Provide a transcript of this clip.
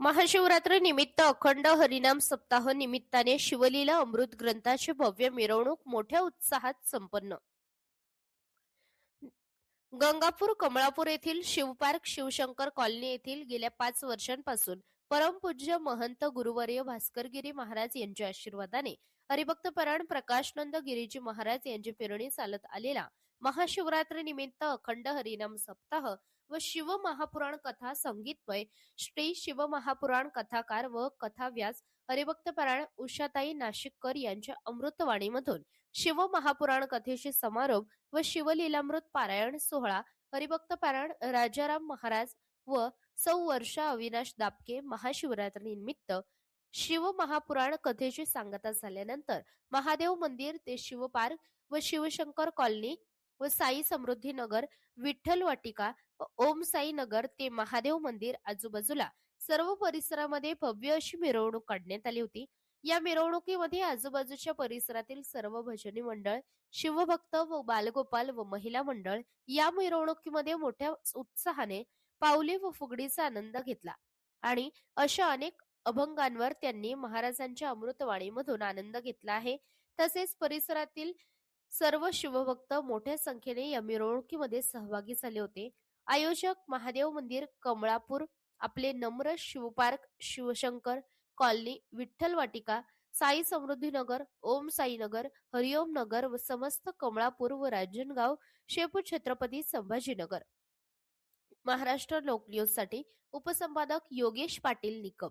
महाशिवरात्री निमित्त अखंड हरिनाम सप्ताह निमित्ताने शिवलीला अमृत ग्रंथाची भव्य मिरवणूक मोठ्या उत्साहात संपन्न. गंगापूर कमळापूर येथील शिवपार्क शिवशंकर कॉलनी येथील गेल्या पाच वर्षांपासून परमपूज्य महंत गुरुवर्य भास्करगिरी महाराज यांच्या आशीर्वादाने हरिभक्त परायण प्रकाशनंद गिरीजी महाराज यांची फिरणी चालत आलेला महाशिवरात्री निमित्त अखंड हरिनाम सप्ताह व शिव महापुराण कथा संगीतमय श्री शिव महापुराण कथाकार व कथाव्यास हरिभक्त परायण उषाताई नाशिककर यांच्या अमृतवाणीमधून शिव महापुराण कथेशी समारोप व शिवलीलामृत पारायण सोहळा हरिभक्त पारायण राजाराम महाराज व सौ वर्षा अविनाश दापके महाशिवरात्री निमित्त शिव महापुराण कथेची सांगता झाल्यानंतर महादेव मंदिर ते शिवपार्क व शिवशंकर कॉलनी व साई समृद्धी नगर विठ्ठल वाटिका व ओम साई नगर ते महादेव मंदिर आजूबाजूला सर्व परिसरामध्ये भव्य अशी मिरवणूक काढण्यात आली होती. या मिरवणुकीमध्ये आजूबाजूच्या परिसरातील सर्व भजनी मंडळ शिवभक्त व बालगोपाल व महिला मंडळ या मिरवणुकीमध्ये मोठ्या उत्साहाने पावली व फुगडीचा आनंद घेतला आणि अशा अनेक अभंगांवर त्यांनी महाराजांच्या अमृतवाणीमधून आनंद घेतला आहे. तसेच परिसरातील सर्व शिवभक्त मोठ्या संख्येने या मिरवणुकीमध्ये सहभागी झाले होते. आयोजक महादेव मंदिर कमळापूर आपले नम्र शिवपार्क शिवशंकर कॉलनी विठ्ठल वाटिका साई समृद्धी नगर ओम साई नगर हरिओम नगर व समस्त कमळापूर व रांजणगाव शेपू छत्रपती संभाजीनगर. महाराष्ट्र लोक साठी उपसंपादक योगेश पाटील निकम.